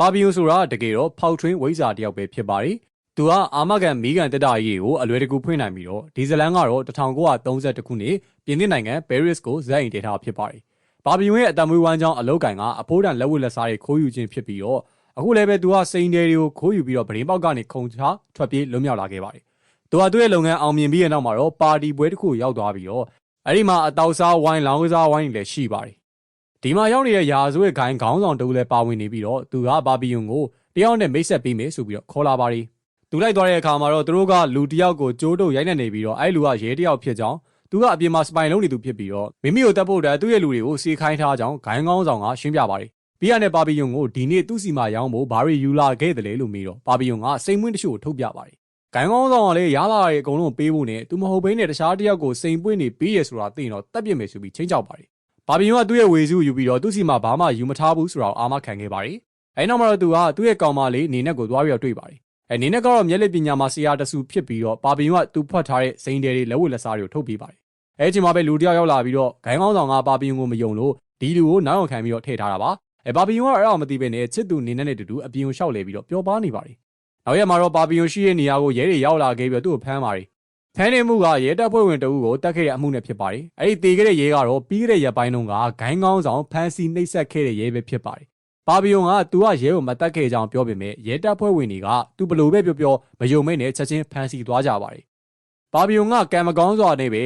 ပါပီယိုဆိုတာတကယ်တော့ဖောက်ထွင်းဝိဇ္ဇာတယောက်ပဲဖြစ်ပါတယ်။သူကအာမကန်မီကန်တက်တာရေးကိုအလွယ်တကူဖွင့်နိုင်ပြီးတော့ဒီဇလန်ကတော့1932ခုနှစ်ပြင်သစ်နိုင်ငံပဲရစ်ကိုဇက်အိမ်တည်ထားဖြစ်ပါတယ်။ပါပီယိုရဲ့အတမွေးဝမ်းကြောင်းအလုတ်ကင်ကအဖိုးတန်လက်ဝတ်လက်စားတွေခိုးယူခြင်းဖြစ်ပြီးတော့အခုလည်းပဲသူကစိန်တယ်တွေကိုခိုးယူပြီးတော့ဗရင်ပေါက်ကနေခုံချထွက်ပြေးလွတ်မြောက်လာခဲ့ပါတယ်။သူကသူ့ရဲ့လုပ်ငန်းအောင်မြင်ပြီးတဲ့နောက်မှာတော့ပါတီပွဲတစ်ခုရောက်သွားပြီးတော့အဲ့ဒီမှာအတောက်စားဝိုင်းလောင်းကစားဝိုင်းတွေလည်းရှိပါတယ် ဒီမှာရောက်နေတဲ့ရာဇဝတ်ခိုင်းခေါင်းဆောင်တူလည်းပါဝင်နေပြီးတော့သူကဘာဘီယွန်ကိုတယောက်နဲ့မိတ်ဆက်ပေးမယ်ဆိုပြီးတော့ခေါ်လာပါတယ်သူလိုက်သွားတဲ့အခါမှာတော့သူတို့ကလူတယောက်ကိုကြိုးတုပ်ရိုက်နေနေပြီးတော့အဲ့လူကရဲတယောက်ဖြစ်ကြောင်းသူကအပြင်မှာစပိုင်လုံးနေသူဖြစ်ပြီးတော့မိမိကိုတပ်ဖို့တည်းသူ့ရဲ့လူတွေကိုစီခိုင်းထားကြောင်းဂိုင်းကောင်းဆောင်ကရှင်းပြပါတယ်ပြီးရတဲ့ပါဘီယွန်ကိုဒီနေ့သူ့စီမှာရောင်းဖို့ဘာရီယူလာခဲ့တယ်လေလို့မေးတော့ပါဘီယွန်ကစိတ်မွင်းတချို့ထုတ်ပြပါတယ်ဂိုင်းကောင်းဆောင်ကလည်းရလာရတဲ့အကုန်လုံးပေးဖို့နဲ့သူမဟုတ်ဘဲနဲ့တခြားတယောက်ကိုစိန်ပွင့်နေပြီးရဆိုတာသိရင်တော့တတ်ပြစ်မယ်ဆိုပြီးချင်းချောက်ပါတယ် ဘာဘီယွန်ကသူ့ရဲ့ဝေစုယူပြီးတော့သူ့စီမှာဘာမှယူမထားဘူးဆိုတာကိုအာမခံခဲ့ပါတယ်။အဲနောက်မှာတော့သူကသူ့ရဲ့ကောင်မလေးနေနဲ့ကိုသွားပြီးတော့တွေ့ပါတယ်။အဲနေနဲ့ကတော့မျက်လက်ပညာမှာဆရာတဆူဖြစ်ပြီးတော့ဘာဘီယွန်ကသူဖွက်ထားတဲ့စိန်တယ်တွေလက်ဝတ်လက်စားတွေကိုထုတ်ပေးပါတယ်။အဲချိန်မှာပဲလူတယောက်ရောက်လာပြီးတော့ဂိုင်းကောင်းဆောင်ကဘာဘီယွန်ကိုမယုံလို့ဒီလူကိုနောက်အောင်ခံပြီးတော့ထည့်ထားတာပါ။အဲဘာဘီယွန်ကအဲ့ဒါမသိဘဲနဲ့ချစ်သူနေနဲ့နဲ့တူတူအပြင်ကိုရှောက်လဲပြီးတော့ပျော်ပါနေပါတယ်။နောက်ရက်မှာတော့ဘာဘီယွန်ရှိတဲ့နေရာကိုရဲတွေရောက်လာခဲ့ပြီးတော့သူ့ကိုဖမ်းပါတယ် ဖမ်းနေမှုကရဲတပ်ဖွဲ့ဝင်တအုပ်ကိုတတ်ခဲ့တဲ့အမှုနဲ့ဖြစ်ပါတယ်။အဲ့ဒီတေခဲ့တဲ့ရဲကတော့ပြီးခဲ့တဲ့ရက်ပိုင်းတုန်းကဂိုင်းကောင်းဆောင်ဖမ်းဆီးနှိပ်စက်ခဲ့တဲ့ရဲပဲဖြစ်ပါတယ်။ပါဘီယုံကသူကရဲကိုမတတ်ခဲ့ကြောင်းပြောပေမဲ့ရဲတပ်ဖွဲ့ဝင်တွေကသူဘလို့ပဲပြောပြောမယုံမဲနဲ့ချက်ချင်းဖမ်းဆီးသွားကြပါတယ်။ပါဘီယုံကကံမကောင်းစွာနဲ့ပဲ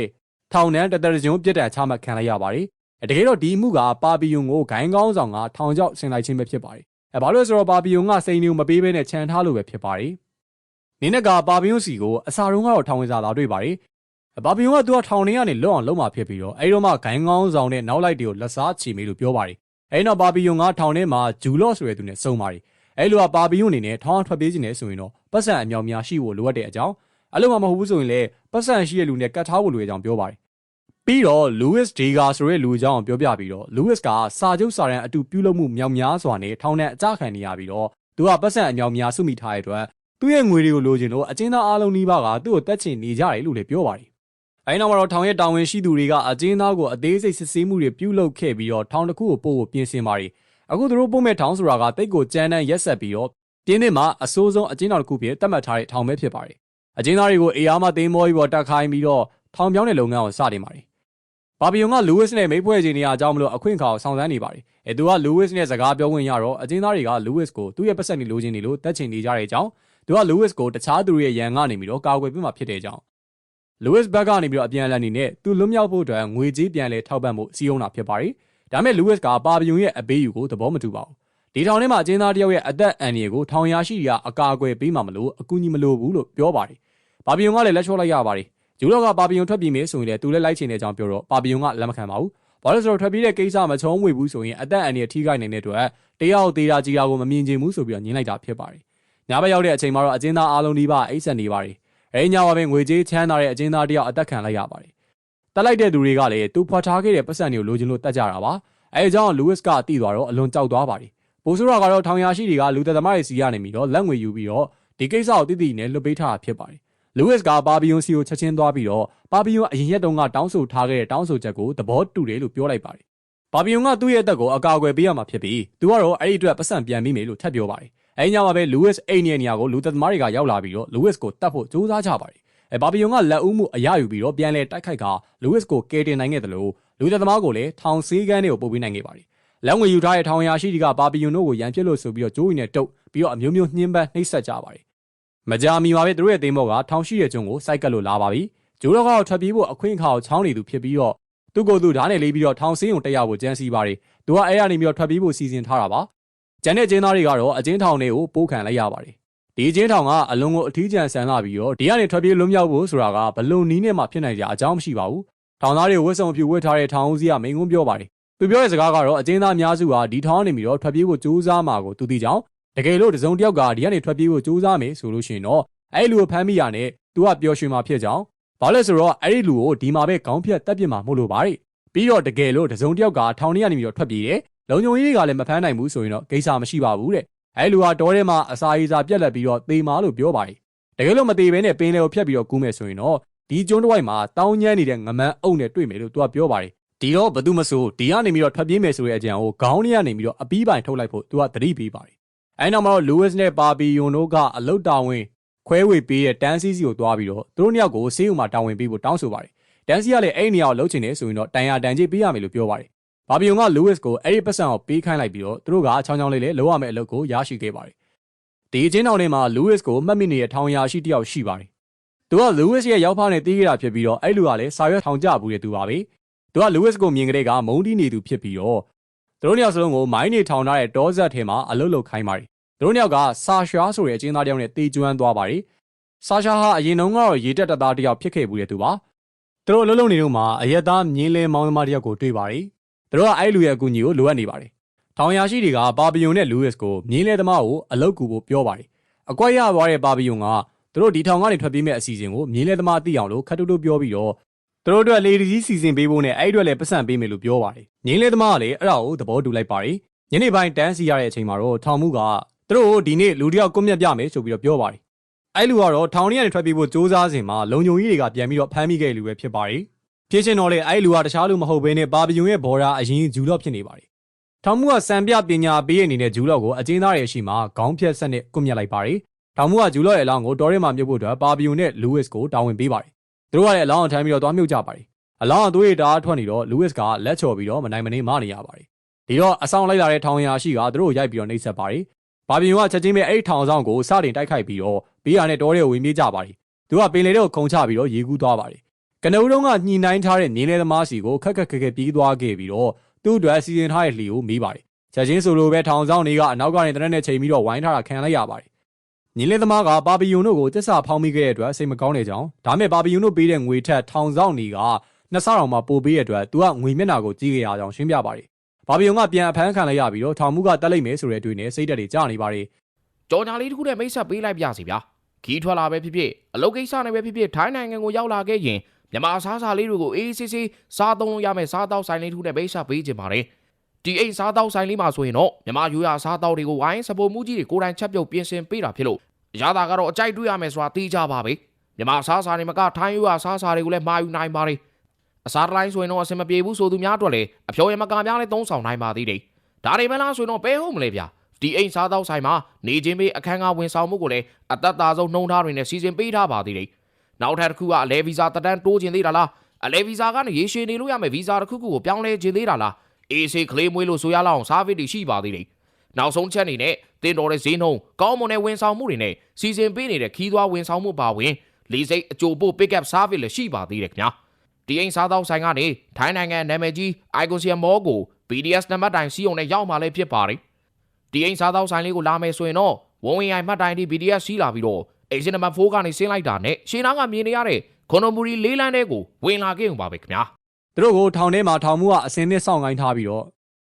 ထောင်နှံတတရကြုံပြစ်ဒဏ်ချမှတ်ခံလိုက်ရပါတယ်။တကယ်တော့ဒီမှုကပါဘီယုံကိုဂိုင်းကောင်းဆောင်ကထောင်ချောက်ဆင်လိုက်ခြင်းပဲဖြစ်ပါတယ်။အဲဘာလို့လဲဆိုတော့ပါဘီယုံကစိန်နေကိုမပေးဘဲနဲ့ခြံထားလို့ပဲဖြစ်ပါတယ်။ နင်းနက်ကပါပီယွန်စီကိုအစာတုံးကတော့ထောင်ဝင်စာလာတွေ့ပါတယ်။ပါပီယွန်ကသူကထောင်ထဲကနေလွတ်အောင်လုံးမှာဖြစ်ပြီးတော့အဲဒီတော့မှဂိုင်းကောင်းဆောင်တဲ့နောက်လိုက်တွေကိုလက်စားချီမေးလို့ပြောပါတယ်။အဲဒီတော့ပါပီယွန်ကထောင်ထဲမှာဂျူလော့ဆိုတဲ့သူနဲ့စုံပါတယ်။အဲဒီလိုကပါပီယွန်အနေနဲ့ထောင်ထွက်ပြေးခြင်းနဲ့ဆိုရင်တော့ပတ်စံအမြောင်များရှိဖို့လိုအပ်တဲ့အကြောင်းအဲ့လိုမှမဟုတ်ဘူးဆိုရင်လည်းပတ်စံရှိတဲ့လူနဲ့ကတ်ထားဖို့လိုတဲ့အကြောင်းပြောပါတယ်။ပြီးတော့ Louis Dega ဆိုတဲ့လူအကြောင်းပြောပြပြီးတော့ Louis ကစာချုပ်စာတမ်းအတူပြုလုပ်မှုမြောက်များစွာနဲ့ထောင်ထဲအကြခံနေရပြီးတော့သူကပတ်စံအမြောင်များစုမိထားတဲ့အတွက် သူ့ရဲ့ငွေတွေကိုလိုချင်လို့အကျဉ်းသားအားလုံးနှီးပါးကသူ့ကိုတက်ချင်နေကြတယ်လို့လည်းပြောပါတယ်။အဲဒီနောက်မှာတော့ထောင်ရဲ့တာဝန်ရှိသူတွေကအကျဉ်းသားကိုအသေးစိတ်စစ်ဆေးမှုတွေပြုလုပ်ခဲ့ပြီးတော့ထောင်တစ်ခုကိုပို့ဖို့ပြင်ဆင်ပါတယ်။အခုသူတို့ပို့မဲ့ထောင်ဆိုတာကတိတ်ကိုကြမ်းတမ်းရက်ဆက်ပြီးတော့ပြင်းသစ်မှာအဆိုးဆုံးအကျဉ်းတော်တစ်ခုဖြစ်တတ်မှတ်ထားတဲ့ထောင်ပဲဖြစ်ပါတယ်။အကျဉ်းသားတွေကိုအေးအားမသိမ်းမောပြီးတော့တက်ခိုင်းပြီးတော့ထောင်ပြောင်းတဲ့လုပ်ငန်းကိုစတင်ပါတယ်။ဘာဘီယုံကလူးဝစ်နဲ့မိဖွဲ့ချင်နေရအကြောင်းမလို့အခွင့်အခါကိုဆောင်စမ်းနေပါတယ်။အဲသူကလူးဝစ်နဲ့စကားပြောခွင့်ရတော့အကျဉ်းသားတွေကလူးဝစ်ကိုသူ့ရဲ့ပတ်စံနေလိုချင်နေလို့တက်ချင်နေကြတဲ့အကြောင်း သူက Lewis ကိုတခြားသူတွေရဲ့ရန်ကနေပြီးတော့ကာကွယ်ပေးမှဖြစ်တဲ့အကြောင်း Lewis ဘက်ကနေပြီးတော့အပြန်အလှန်နေနဲ့သူလွတ်မြောက်ဖို့အတွက်ငွေကြေးပြန်လဲထောက်ပံ့ဖို့စီးအောင်တာဖြစ်ပါတယ်။ဒါပေမဲ့ Lewis ကပါပယုံရဲ့အပေးယူကိုသဘောမတူပါဘူး။ဒီထောင်ထဲမှာအကျဉ်းသားတယောက်ရဲ့အသက်အန္တရာယ်ကိုထောင်ရရှိရာအကာအကွယ်ပေးမှမလို့အကူအညီမလိုဘူးလို့ပြောပါတယ်။ပါပယုံကလည်းလက်ချော့လိုက်ရပါတယ်။ဂျူလော့ကပါပယုံထွက်ပြေးမယ်ဆိုရင်လည်းသူလည်းလိုက်ချင်တဲ့အကြောင်းပြောတော့ပါပယုံကလက်မခံပါဘူး။ဘာလို့ဆိုတော့ထွက်ပြေးတဲ့ကိစ္စမချုံးဝေဘူးဆိုရင်အသက်အန္တရာယ်ထိခိုက်နေတဲ့အတွက်တရားသေးတာကြီးတာကိုမမြင်ချင်ဘူးဆိုပြီးတော့ညှင်းလိုက်တာဖြစ်ပါတယ် ညဘက်ရောက်တဲ့အချိန်မှာတော့အကျဉ်းသားအားလုံးဒီပါအိတ်ဆက်နေပါတယ်။အဲဒီညမှာပဲငွေကြေးချမ်းသာတဲ့အကျဉ်းသားတယောက်အသက်ခံလိုက်ရပါတယ်။တက်လိုက်တဲ့သူတွေကလည်းသူဖွာထားခဲ့တဲ့ပတ်စံတွေကိုလိုချင်လို့တက်ကြတာပါ။အဲဒီကြောင့်လူးဝစ်ကတိသွားတော့အလွန်ကြောက်သွားပါတယ်။ပိုဆိုးရကတော့ထောင်ရရှိတွေကလူသက်သမားတွေစီကနေပြီးတော့လက်ငွေယူပြီးတော့ဒီကိစ္စကိုတိတိနဲ့လွတ်ပေးထားတာဖြစ်ပါတယ်။လူးဝစ်ကပါဘီယွန်စီကိုချက်ချင်းသွားပြီးတော့ပါဘီယွန်အရင်ရက်တုန်းကတောင်းဆိုထားခဲ့တဲ့တောင်းဆိုချက်ကိုသဘောတူတယ်လို့ပြောလိုက်ပါတယ်။ပါဘီယွန်ကသူ့ရဲ့အသက်ကိုအကာအကွယ်ပေးရမှာဖြစ်ပြီးသူကတော့အဲ့ဒီအတွက်ပတ်စံပြန်ပြီးမယ်လို့ထပ်ပြောပါတယ် အဲဒီညမှာပဲ Lewis အိမ်ရဲ့နေရာကိုလူသက်သမားတွေကရောက်လာပြီးတော့ Lewis ကိုတတ်ဖို့ကြိုးစားကြပါတယ်။အဲဘာဘီယုံကလက်ဦးမှုအရယူပြီးတော့ပြန်လဲတိုက်ခိုက်က Lewis ကိုကယ်တင်နိုင်ခဲ့တယ်လို့လူသက်သမားကိုလည်းထောင်စည်းကမ်းတွေကိုပို့ပေးနိုင်ခဲ့ပါတယ်။လက်ငွေယူထားတဲ့ထောင်ရာရှိတွေကဘာဘီယုံတို့ကိုရန်ဖြစ်လို့ဆိုပြီးတော့ကြိုးရင်နဲ့တုတ်ပြီးတော့အမျိုးမျိုးနှင်းပန်းနှိပ်စက်ကြပါတယ်။မကြာမီမှာပဲသူတို့ရဲ့သိမ်းဘောကထောင်ရှိတဲ့ကျုံကိုစိုက်ကတ်လို့လာပါပြီ။ဂျိုးတော့ကတော့ထွက်ပြေးဖို့အခွင့်အခါကိုချောင်းနေသူဖြစ်ပြီးတော့သူ့ကိုယ်သူဓာတ်နဲ့လေးပြီးတော့ထောင်စင်းုံတက်ရဖို့ကြံစီပါတယ်။သူကအဲ့ရနေပြီးတော့ထွက်ပြေးဖို့စီစဉ်ထားတာပါ ကျန်တဲ့ကျင်းသားတွေကတော့အကျဉ်းထောင်တွေကိုပို့ခံလိုက်ရပါတယ်ဒီကျင်းထောင်ကအလုံးကိုအထီးကျန်ဆန်လာပြီးတော့ဒီကနေထွက်ပြေးလွတ်မြောက်ဖို့ဆိုတာကဘလုံနီးနဲ့မှဖြစ်နိုင်ကြအကြောင်းမရှိပါဘူးထောင်သားတွေဝတ်စုံဖြူဝတ်ထားတဲ့ထောင်ဦးစီးကမိန်ကုန်းပြောပါတယ်သူပြောတဲ့စကားကတော့အကျဉ်းသားအများစုဟာဒီထောင်ကနေပြီးတော့ထွက်ပြေးဖို့ကြိုးစားမှာကိုသူသိကြောင်းတကယ်လို့တစုံတစ်ယောက်ကဒီကနေထွက်ပြေးဖို့ကြိုးစားမယ်ဆိုလို့ရှိရင်တော့အဲ့ဒီလူကိုဖမ်းမိရနဲ့သူကပျော်ရွှင်မှာဖြစ်ကြောင်းဘာလဲဆိုတော့အဲ့ဒီလူကိုဒီမှာပဲခေါင်းဖြတ်တက်ပြစ်မှာမဟုတ်လို့ပါတဲ့ပြီးတော့တကယ်လို့တစုံတစ်ယောက်ကထောင်ထဲကနေပြီးတော့ထွက်ပြေးတယ် လုံခြုံရေးကလည်းမဖမ်းနိုင်ဘူးဆိုရင်တော့ကိစ္စမရှိပါဘူးတဲ့အဲလူဟာတောထဲမှာအစာရေးစာပြက်လက်ပြီးတော့သေမာလို့ပြောပါတယ်တကယ်လို့မသေးဘဲနဲ့ပင်လယ်ကိုဖြတ်ပြီးတော့ကူးမယ်ဆိုရင်တော့ဒီကျွန်းတစ်ဝိုက်မှာတောင်းညမ်းနေတဲ့ငမန်းအုပ်နဲ့တွေ့မယ်လို့သူကပြောပါတယ်ဒီတော့ဘသူမဆိုဒီကနေပြီးတော့ထွက်ပြေးမယ်ဆိုတဲ့အကြံကိုခေါင်းထဲကနေပြီးတော့အပီးပိုင်ထုတ်လိုက်ဖို့သူကသတိပေးပါတယ်အဲနောက်မှာတော့ Lewis နဲ့ Papillon တို့ကအလုတ်တာဝန်ခွဲဝေပေးတဲ့တန်းစီစီကိုတွားပြီးတော့သူတို့နှစ်ယောက်ကိုဆေးရုံမှာတာဝန်ပေးဖို့တောင်းဆိုပါတယ်။တန်းစီကလည်းအဲ့ဒီနေရာကိုလှုပ်ချင်တယ်ဆိုရင်တော့တန်ရာတန်ကြီးပေးရမယ်လို့ပြောပါတယ်။ ဘာဘီယုံက Lewis ကိုအဲ့ဒီပတ်စံကိုပေးခိုင်းလိုက်ပြီးတော့သူတို့ကချောင်းချောင်းလေးလေးလုံးဝမဲ့အလုပ်ကိုရရှိခဲ့ပါတယ်။ဒီအချင်းတော်ထဲမှာ Lewis ကိုမှတ်မိနေတဲ့ထောင်ရာရှိတစ်ယောက်ရှိပါတယ်။သူက Lewis ရဲ့ရောက်ဖားနဲ့တီးခဲ့တာဖြစ်ပြီးတော့အဲ့လူကလည်းစာရွက်ထောင်ကြဘူးတဲ့သူပါပဲ။သူက Lewis ကိုမြင်ကြတဲ့ကမုန်းတီးနေသူဖြစ်ပြီးတော့သူတို့နှစ်ယောက်စလုံးကိုမိုင်းနေထောင်ထားတဲ့တောဆက်ထဲမှာအလုပ်လုပ်ခိုင်းပါတယ်။သူတို့နှစ်ယောက်ကဆာရှာဆိုတဲ့အချင်းသားတစ်ယောက်နဲ့တေကျွမ်းသွားပါတယ်။ဆာရှာဟာအရင်တုန်းကတော့ရေတက်တက်သားတစ်ယောက်ဖြစ်ခဲ့ဘူးတဲ့သူပါ။သူတို့အလုပ်လုပ်နေတော့မှအရက်သားမြင်းလဲမောင်းသမားတစ်ယောက်ကိုတွေ့ပါတယ်။ သူတို့ကအဲ့လူရဲ့အကူအညီကိုလိုအပ်နေပါတယ်။ထောင်ရာရှိတွေကပါပီယုံနဲ့လူးဝစ်ကိုမြင်းလဲသမားကိုအလုပ်ကူဖို့ပြောပါတယ်။အကွက်ရသွားတဲ့ပါပီယုံကသူတို့ဒီထောင်ကနေထွက်ပြေးမဲ့အစီအစဉ်ကိုမြင်းလဲသမားသိအောင်လို့ခတ်တုတ်တုတ်ပြောပြီးတော့သူတို့အတွက်လေဒီကြီးစီစဉ်ပေးဖို့နဲ့အဲ့အတွက်လည်းပတ်စံပေးမယ်လို့ပြောပါတယ်။မြင်းလဲသမားကလည်းအဲ့ဒါကိုသဘောတူလိုက်ပါတယ်။ညနေပိုင်းတန်းစီရတဲ့အချိန်မှာတော့ထောင်မှုကသူတို့ကိုဒီနေ့လူတစ်ယောက်ကွပ်မျက်ပြမယ်ဆိုပြီးတော့ပြောပါတယ်။အဲ့လူကတော့ထောင်ထဲကနေထွက်ပြေးဖို့စူးစမ်းစဉ်မှာလုံခြုံရေးတွေကပြန်ပြီးတော့ဖမ်းမိခဲ့လူပဲဖြစ်ပါတယ်။ ဖြစ်ရှင်တော့လေအဲ့လူကတခြားလူမဟုတ်ဘဲနဲ့ပါပီယုံရဲ့ဘော်ဒါအရင်ဂျူလော့ဖြစ်နေပါတယ်။ထောင်မှုကစံပြပညာပေးရအနေနဲ့ဂျူလော့ကိုအကျဉ်းသားတွေရှိမှခေါင်းဖြတ်ဆက်နဲ့ကွပ်မျက်လိုက်ပါတယ်။ထောင်မှုကဂျူလော့ရဲ့အလောင်းကိုတော်ရဲမှာမြုပ်ဖို့အတွက်ပါပီယုံနဲ့လူးဝစ်ကိုတာဝန်ပေးပါတယ်။သူတို့ကလည်းအလောင်းအထမ်းပြီးတော့သွားမြုပ်ကြပါတယ်။အလောင်းအသွေးတားထွက်နေတော့လူးဝစ်ကလက်ချော်ပြီးတော့မနိုင်မနေမနေရပါတယ်။ဒီတော့အဆောင်လိုက်လာတဲ့ထောင်ရာရှိကသူတို့ကိုရိုက်ပြီးတော့နှိပ်စက်ပါတယ်။ဘာပင်ကချက်ချင်းပဲအဲ့ဒီထောင်ဆောင်ကိုစတင်တိုက်ခိုက်ပြီးတော့ဘေးရနဲ့တောထဲကိုဝင်ပြေးကြပါတယ်။သူကပင်လေတွေကိုခုံချပြီးတော့ရေကူးသွားပါတယ်။ ကနဦးတုန်းကညှိနှိုင်းထားတဲ့နေလေသမားစီကိုခက်ခက်ခက်ခက်ပြေးသွားခဲ့ပြီးတော့သူ့အတွက်စီစဉ်ထားတဲ့လှီကိုမေးပါတယ်။ချက်ချင်းဆိုလိုပဲထောင်ဆောင်တွေကအနောက်ကနေတရက်နဲ့ချိန်ပြီးတော့ဝိုင်းထားတာခံလိုက်ရပါတယ်။ညီလေးသမားကပါပီယုံတို့ကိုတစ္ဆာဖောင်းမိခဲ့တဲ့အတွက်စိတ်မကောင်းတဲ့ကြောင်းဒါမဲ့ပါပီယုံတို့ပေးတဲ့ငွေထက်ထောင်ဆောင်တွေကနှစ်ဆတော်မှပို့ပေးတဲ့အတွက်သူကငွေမျက်နှာကိုကြီးခဲ့ရအောင်ရှင်းပြပါတယ်။ဘာဘီယုံကပြန်အဖမ်းခံလိုက်ရပြီးတော့ထောင်မှုကတက်လိုက်မယ်ဆိုတဲ့အတွေ့နဲ့စိတ်တက်တွေကြာနေပါတယ်ကြော်ညာလေးတစ်ခုနဲ့မိတ်ဆက်ပေးလိုက်ပြစီဗျာခီးထွက်လာပဲဖြစ်ဖြစ်အလုပ်ကိစ္စနဲ့ပဲဖြစ်ဖြစ်ထိုင်းနိုင်ငံကိုရောက်လာခဲ့ရင် မြန်မာစားစာလေးတွေကိုအေးအေးဆေးဆေးစားသုံးလို့ရမယ်စားတောက်ဆိုင်လေးတစ်ခုနဲ့မိတ်ဆက်ပေးခြင်းပါတယ်ဒီအိမ်စားတောက်ဆိုင်လေးမှာဆိုရင်တော့မြန်မာယူရစားတောက်တွေကိုဝိုင်းစပိုမှုကြီးတွေကိုယ်တိုင်ချက်ပြုတ်ပြင်ဆင်ပေးတာဖြစ်လို့ရတာကတော့အကြိုက်တွေ့ရမယ်ဆိုတာသိကြပါပဲမြန်မာစားစာတွေမကထိုင်းယူရစားစာတွေကိုလည်းမှာယူနိုင်ပါတယ်အစားတိုင်းဆိုရင်တော့အဆင်မပြေဘူးဆိုသူများအတွက်လည်းအဖြော်ရမကများလည်းသုံးဆောင်နိုင်ပါသေးတယ်ဒါတွေမလားဆိုရင်တော့ဘဲဟုတ်မလဲဗျာဒီအိမ်စားသောက်ဆိုင်မှာနေချင်းပေးအခန်းကဝန်ဆောင်မှုကိုလည်းအသက်သာဆုံးနှုံထားတွေနဲ့စီစဉ်ပေးထားပါသေးတယ်။ နောက်ထပ်တစ်ခုကအလဲဗီဇာတက်တန်းတိုးခြင်းသေးတာလား။အလဲဗီဇာကနေရေရှည်နေလို့ရမယ်ဗီဇာတစ်ခုခုကိုပြောင်းလဲခြင်းသေးတာလား။အေးစေးကလေးမွေးလို့ဆိုရလောက်အောင်စားဗစ်တွေရှိပါသေးတယ်။နောက်ဆုံးချက်အနေနဲ့တင်တော်တဲ့ဈေးနှုန်းကောင်းမွန်တဲ့ဝန်ဆောင်မှုတွေနဲ့စီစဉ်ပေးနေတဲ့ခီးသွွားဝန်ဆောင်မှုပါဝင်လေးစိတ်အကြိုပို့ pick up service လည်းရှိပါသေးတယ်ခင်ဗျာ။ဒီအိမ်စားသောက်ဆိုင်ကနေထိုင်းနိုင်ငံနာမည်ကြီး Icosium Mall ကို BDS နံပါတ်တိုင်စီးုံနဲ့ရောက်မှလည်းဖြစ်ပါတယ်။ဒီအိမ်စားသောက်ဆိုင်လေးကိုလာမယ်ဆိုရင်တော့ဝုံဝင်ရိုင်မှတ်တိုင်ဒီ BDS စီးလာပြီးတော့ အိမ်စင်နံပါတ်4ကနေဆင်းလိုက်တာနဲ့ရှင်းနာကမြင်နေရတဲ့ခွန်နိုမူရီလေးလန်းတဲကိုဝင်လာခဲ့ုံပါပဲခင်ဗျာ။သူတို့ကိုထောင်ထဲမှာထောင်မှုကအစင်းနဲ့စောင့်ကိုင်းထားပြီးတော့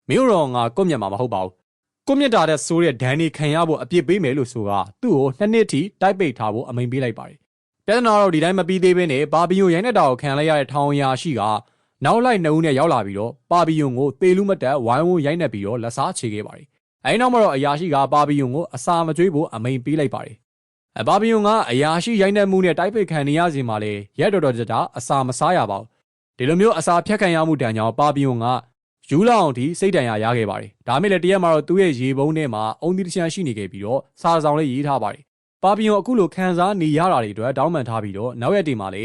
မင်းတို့တော့ငါကွပ်မျက်မှာမဟုတ်ပါဘူး။ကွပ်မျက်တာတဲ့ဆိုးတဲ့ဒဏ်နေခံရဖို့အပြစ်ပေးမယ်လို့ဆိုကသူ့ကိုနှစ်နှစ်ထိတိုက်ပိတ်ထားဖို့အမိန်ပေးလိုက်ပါတယ်။ပြဿနာတော့ဒီတိုင်းမပြီးသေးဘဲနဲ့ပါပီယုံရိုင်းတဲ့တာကိုခံလိုက်ရတဲ့ထောင်ရာရှိကနောက်လိုက်နှုံးနဲ့ရောက်လာပြီးတော့ပါပီယုံကိုသေလူမတက်ဝိုင်းဝန်းရိုက်နှက်ပြီးတော့လက်စားချေခဲ့ပါတယ်။အဲဒီနောက်မှာတော့အရာရှိကပါပီယုံကိုအစာမကျွေးဖို့အမိန်ပေးလိုက်ပါတယ်။ အပါပီယုံကအရာရှိရိုက်နှက်မှုနဲ့တိုက်ပိတ်ခံနေရစီမှာလေရက်တော်တော်ကြတာအစာမစားရပါဘူး။ဒီလိုမျိုးအစာဖြတ်ခံရမှုတန်ကြောင့်ပါပီယုံကယူလာအောင်ထိစိတ်တန်ရာရခဲ့ပါတယ်။ဒါမဲ့လည်းတရက်မှာတော့သူ့ရဲ့ရေပုံးထဲမှာအုံသီးတစ်ချမ်းရှိနေခဲ့ပြီးတော့စာဆောင်လေးရေးထားပါတယ်။ပါပီယုံအခုလိုခံစားနေရတာတွေအတွက်တောင်းပန်ထားပြီးတော့နောက်ရက်ဒီမှာလေ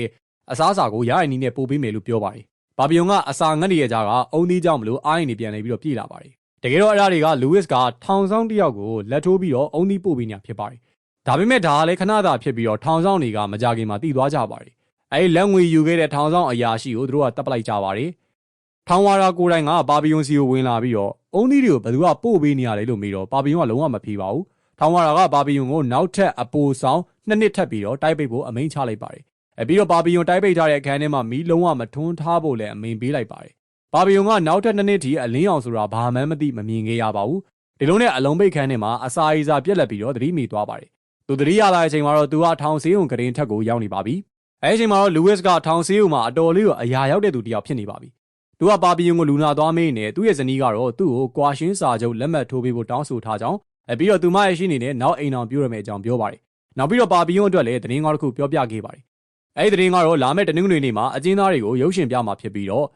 အစားအစာကိုရရင်နီးနဲ့ပို့ပေးမယ်လို့ပြောပါတယ်။ပါပီယုံကအစာငတ်နေရကြကအုံသီးကြောင့်မလို့အားရင်နေပြန်နေပြီးတော့ပြေးလာပါတယ်။တကယ်တော့အဲ့ဒါတွေကလူးဝစ်ကထောင်ဆောင်တစ်ယောက်ကိုလက်ထိုးပြီးတော့အုံသီးပို့ပေးနေတာဖြစ်ပါတယ်။ ဒါပေမဲ့ဒါကလည်းခဏသာဖြစ်ပြီးတော့ထောင်ဆောင်တွေကမကြခင်မှာတည်သွားကြပါတယ်။အဲဒီလက်ငွေယူခဲ့တဲ့ထောင်ဆောင်အရာရှိကိုသူတို့ကတပ်ပလိုက်ကြပါတယ်။ထောင်ဝါရာကိုယ်တိုင်ကပါပီယုံစီကိုဝင်လာပြီးတော့အုံသီးတွေကိုဘယ်သူကပို့ပေးနေရလဲလို့မေးတော့ပါပီယုံကလုံးဝမဖြေပါဘူး။ထောင်ဝါရာကပါပီယုံကိုနောက်ထပ်အပိုဆောင်နှစ်နှစ်ထပ်ပြီးတော့တိုက်ပိတ်ဖို့အမိန့်ချလိုက်ပါတယ်။အဲပြီးတော့ပါပီယုံတိုက်ပိတ်ထားတဲ့အခန်းထဲမှာမီးလုံးဝမထွန်းထားဖို့လည်းအမိန့်ပေးလိုက်ပါတယ်။ပါပီယုံကနောက်ထပ်နှစ်နှစ်ထိအလင်းအောင်ဆိုတာဘာမှမသိမမြင်ခဲ့ရပါဘူး။ဒီလိုနဲ့အလုံးပိတ်ခန်းထဲမှာအစာအစာပြက်လက်ပြီးတော့သတိမိသွားပါတယ်။ သူသတိရလာတဲ့အချိန်မှာတော့သူကထောင်ဆေးုံကရင်ထက်ကိုရောက်နေပါပြီ။အဲဒီအချိန်မှာတော့လူးဝစ်ကထောင်ဆေးုံမှာအတော်လေးကိုအရာရောက်တဲ့သူတစ်ယောက်ဖြစ်နေပါပြီ။သူကပါပီယုံကိုလူနာသွားမေးနေသူ့ရဲ့ဇနီးကတော့သူ့ကိုကွာရှင်းစာချုပ်လက်မှတ်ထိုးပေးဖို့တောင်းဆိုထားကြောင်းအဲပြီးတော့သူမရဲ့ရှိနေတဲ့နောက်အိမ်အောင်ပြုရမယ့်အကြောင်းပြောပါတယ်။နောက်ပြီးတော့ပါပီယုံအတွက်လည်းသတင်းကောင်းတစ်ခုပြောပြခဲ့ပါတယ်။အဲဒီသတင်းကတော့လာမယ့်တနင်္ဂနွေနေ့မှာအကျဉ်းသားတွေကိုရုပ်ရှင်ပြမှာဖြစ်ပြီးတော့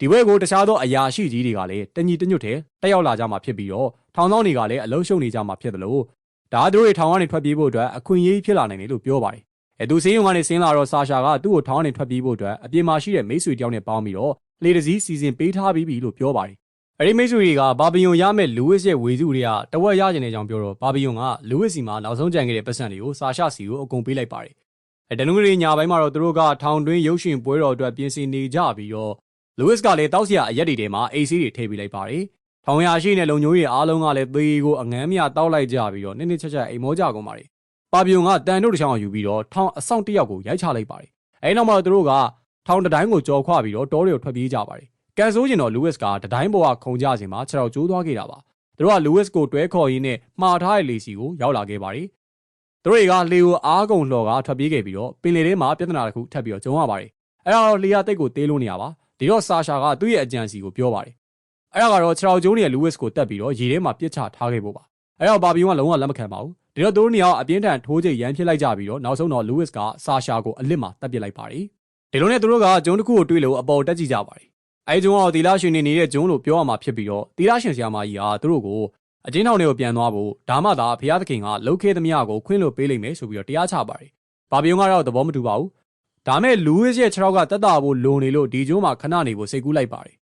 ဒီဘက်ကိုတခြားသောအရာရှိကြီးတွေကလည်းတညီတညွတ်တဲ့တက်ရောက်လာကြမှာဖြစ်ပြီးတော့ထောင်ဆောင်တွေကလည်းအလုံးရှုံနေကြမှာဖြစ်တယ်လို့ ဒါသူတို့တွေထောင်ကနေထွက်ပြေးဖို့အတွက်အခွင့်အရေးဖြစ်လာနိုင်တယ်လို့ပြောပါတယ်အဲသူစင်းရုံကနေဆင်းလာတော့ဆာရှာကသူ့ကိုထောင်ကနေထွက်ပြေးဖို့အတွက်အပြင်မှာရှိတဲ့မိတ်ဆွေတယောက်နဲ့ပေါင်းပြီးတော့လေတစည်းစီစဉ်ပေးထားပြီးပြီလို့ပြောပါတယ်အဲဒီမိတ်ဆွေတွေကဘာဘီယွန်ရမဲ့လူးဝစ်ရဲ့ဝေစုတွေကတဝက်ရကျင်တဲ့အကြောင်းပြောတော့ဘာဘီယွန်ကလူးဝစ်စီမှာနောက်ဆုံးကြံခဲ့တဲ့ပတ်စံတွေကိုဆာရှာစီကိုအကုန်ပေးလိုက်ပါတယ်အဲတနင်္ဂနွေညပိုင်းမှာတော့သူတို့ကထောင်တွင်းရုပ်ရှင်ပွဲတော်အတွက်ပြင်ဆင်နေကြပြီးတော့လူးဝစ်ကလည်းတောက်စရာအရက်တွေထဲမှာအေးစီးတွေထည့်ပေးလိုက်ပါတယ် ထောင်ရရှိတဲ့လုံညိုးတွေအားလုံးကလည်းသေကိုအငမ်းမြတောက်လိုက်ကြပြီးတော့နစ်နစ်ချက်ချက်အိမ်မောကြကုန်ပါတယ်ပါဘီယွန်ကတန်တို့တစ်ချောင်းယူပြီးတော့ထောင်အဆောင်တစ်ယောက်ကိုရိုက်ချလိုက်ပါတယ်အဲဒီနောက်မှာသူတို့ကထောင်တတိုင်းကိုကြော်ခွပြီးတော့တောတွေကိုထွက်ပြေးကြပါတယ်ကန်ဆိုးကျင်တော့လူးဝစ်ကတတိုင်းပေါ်ကခုံကြစဉ်မှာခြေထောက်ကျိုးသွားခဲ့တာပါသူတို့ကလူးဝစ်ကိုတွဲခေါ်ရင်းနဲ့မှားထားတဲ့လေစီကိုရောက်လာခဲ့ပါတယ်သူတို့တွေကလေကိုအားကုန်လှော်ကထွက်ပြေးခဲ့ပြီးတော့ပင်လေထဲမှာပြဿနာတစ်ခုထပ်ပြီးတော့ဂျုံရပါတယ်အဲ့ဒါတော့လေယာတိတ်ကိုတေးလို့နေရပါဒီတော့ဆာရှာကသူ့ရဲ့အကြံစီကိုပြောပါတယ် အဲ့ဒါကတော့ခြေထောက်ကျိုးနေတဲ့လူးဝစ်ကိုတက်ပြီးတော့ရေထဲမှာပြစ်ချထားခဲ့ဖို့ပါအဲ့တော့ဘာဘီယွန်ကလုံးဝလက်မခံပါဘူးဒီတော့သူတို့နေရာအပြင်းထန်ထိုးချိတ်ရမ်းဖြစ်လိုက်ကြပြီးတော့နောက်ဆုံးတော့လူးဝစ်ကဆာရှာကိုအလစ်မှာတပ်ပစ်လိုက်ပါတယ်ဒီလိုနဲ့သူတို့ကဂျုံတစ်ခုကိုတွေးလို့အပေါ်တက်ကြည့်ကြပါတယ်အဲဂျုံကတော့တီလာရှင်နေနေတဲ့ဂျုံလို့ပြောရမှာဖြစ်ပြီးတော့တီလာရှင်ဆရာမကြီးဟာသူတို့ကိုအချင်းထောင်တွေကိုပြန်သွားဖို့ဒါမှသာဘုရားသခင်ကလှုပ်ခဲသမျှကိုခွင့်လွှတ်ပေးလိမ့်မယ်ဆိုပြီးတော့တရားချပါတယ်ဘာဘီယွန်ကတော့သဘောမတူပါဘူးဒါမဲ့လူးဝစ်ရဲ့ခြေထောက်ကတက်တာဖို့လုံနေလို့ဒီဂျုံမှာခဏနေဖို့စိတ်ကူးလိုက်ပါတယ်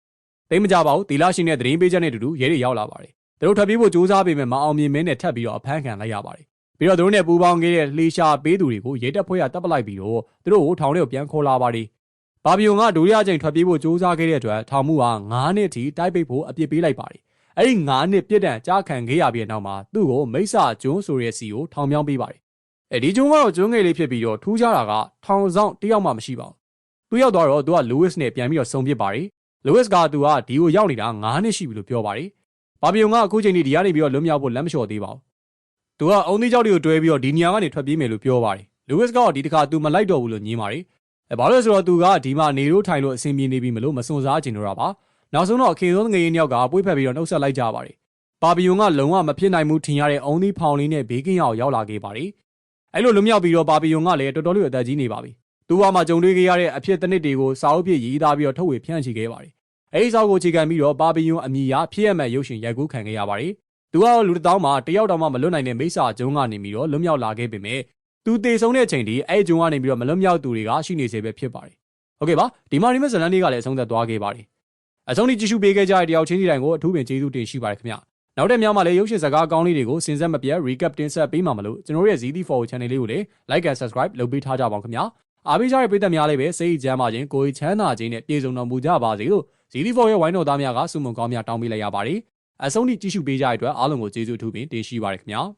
သိမကြပါဘူးတီလာရှင်နဲ့သတင်းပေးချက်နဲ့အတူတူရဲတွေရောက်လာပါတယ်သူတို့ထပ်ပြေးဖို့စူးစမ်းပေမဲ့မအောင်မြင်မင်းနဲ့ထပ်ပြီးတော့အဖမ်းခံလိုက်ရပါတယ်ပြီးတော့သူတို့နဲ့ပူးပေါင်းခဲ့တဲ့လှေရှာပေးသူတွေကိုရဲတပ်ဖွဲ့ကတပ်ပလိုက်ပြီးတော့သူတို့ကိုထောင်ထဲကိုပြန်ခေါ်လာပါတယ်။ဘာဘီယွန်ကဒုတိယကြိမ်ထွက်ပြေးဖို့စူးစမ်းခဲ့တဲ့အတွက်ထောင်မှုဟာ9နှစ်ထိတိုက်ပိတ်ဖို့အပြစ်ပေးလိုက်ပါတယ်။အဲဒီ9နှစ်ပြစ်ဒဏ်ကြားခံခဲ့ရပြီးတဲ့နောက်မှာသူ့ကိုမိစ္ဆာကျွန်းဆိုတဲ့စီကိုထောင်မြောင်းပေးပါတယ်။အဲဒီကျွန်းကတော့ကျွန်းငယ်လေးဖြစ်ပြီးတော့ထူးခြားတာကထောင်ဆောင်တယောက်မှမရှိပါဘူး။သူရောက်သွားတော့သူကလူးဝစ်နဲ့ပြန်ပြီးတော့ဆုံပစ်ပါတယ်။ လူးဝစ်ကသူကဒီကိုရောက်နေတာ9နှစ်ရှိပြီလို့ပြောပါတယ်။ဘာဘီယွန်ကအခုချိန်ထိဒီကနေပြီးတော့လွတ်မြောက်ဖို့လက်မလျှော့သေးပါဘူး။သူကအုံသီးကြောက်တွေကိုတွဲပြီးတော့ဒီနေရာကနေထွက်ပြေးမယ်လို့ပြောပါတယ်။လူးဝစ်ကတော့ဒီတစ်ခါသူမလိုက်တော့ဘူးလို့ညင်းပါတယ်။အဲဘာလို့လဲဆိုတော့သူကဒီမှာနေလို့ထိုင်လို့အဆင်ပြေနေပြီမလို့မစွန်စားချင်တော့တာပါ။နောက်ဆုံးတော့အခေဆုံးငရေနှစ်ယောက်ကပွေးဖက်ပြီးတော့နှုတ်ဆက်လိုက်ကြပါတယ်။ဘာဘီယွန်ကလုံးဝမဖြစ်နိုင်မှုထင်ရတဲ့အုံသီးဖောင်လေးနဲ့ဘေးကင်းရောက်ရောက်လာခဲ့ပါတယ်။အဲလိုလွတ်မြောက်ပြီးတော့ဘာဘီယွန်ကလည်းတော်တော်လေးအသက်ကြီးနေပါပြီ။ သူကမှကြုံတွေ့ခဲ့ရတဲ့အဖြစ်တစ်နှစ်တွေကိုစာအုပ်ပြရေးသားပြီးတော့ထုတ်ဝေဖြန့်ချီခဲ့ပါတယ်။အဲဒီစာအုပ်ကိုအခြေခံပြီးတော့ဘာဘီယွန်အမိယာဖြစ်ရမဲ့ရုပ်ရှင်ရိုက်ကူးခံခဲ့ရပါတယ်။သူကတော့လူတစ်တောင်းမှတယောက်တောင်မှမလွတ်နိုင်တဲ့မိစ္ဆာကျုံးကနေပြီးတော့လွတ်မြောက်လာခဲ့ပေမဲ့သူတေဆုံးတဲ့အချိန်ထိအဲ့ကျုံကနေပြီးတော့မလွတ်မြောက်သူတွေကရှိနေစေပဲဖြစ်ပါတယ်။ဟုတ်ကဲ့ပါဒီမှာဒီမဲ့ဇလန်လေးကလည်းအဆုံးသက်သွားခဲ့ပါတယ်။အဆုံးထိကြည့်ရှုပေးခဲ့ကြတဲ့တယောက်ချင်းစီတိုင်းကိုအထူးပင်ကျေးဇူးတင်ရှိပါတယ်ခင်ဗျ။နောက်တဲ့များမှာလည်းရုပ်ရှင်စကားအကောင်းလေးတွေကိုစင်ဆက်မပြတ် recap တင်ဆက်ပေးမှာမလို့ကျွန်တော်ရဲ့ ZD4 channel လေးကိုလည်း like and subscribe လုပ်ပေးထားကြပါအောင်ခင်ဗျာ။ အားပေးကြတဲ့ပရိသတ်များလည်းပဲစိတ်ကြမ်းပါခြင်းကိုယ်ချမ်းသာခြင်းနဲ့ပြည့်စုံတော်မူကြပါစေလို့ ZD4 ရဲ့ဝိုင်းတော်သားများကဆုမွန်ကောင်းများတောင်းပေးလိုက်ရပါတယ်။အဆုံးထိကြည့်ရှုပေးကြတဲ့အတွက်အားလုံးကိုကျေးဇူးအထူးပင်တင်ရှိပါတယ်ခင်ဗျာ။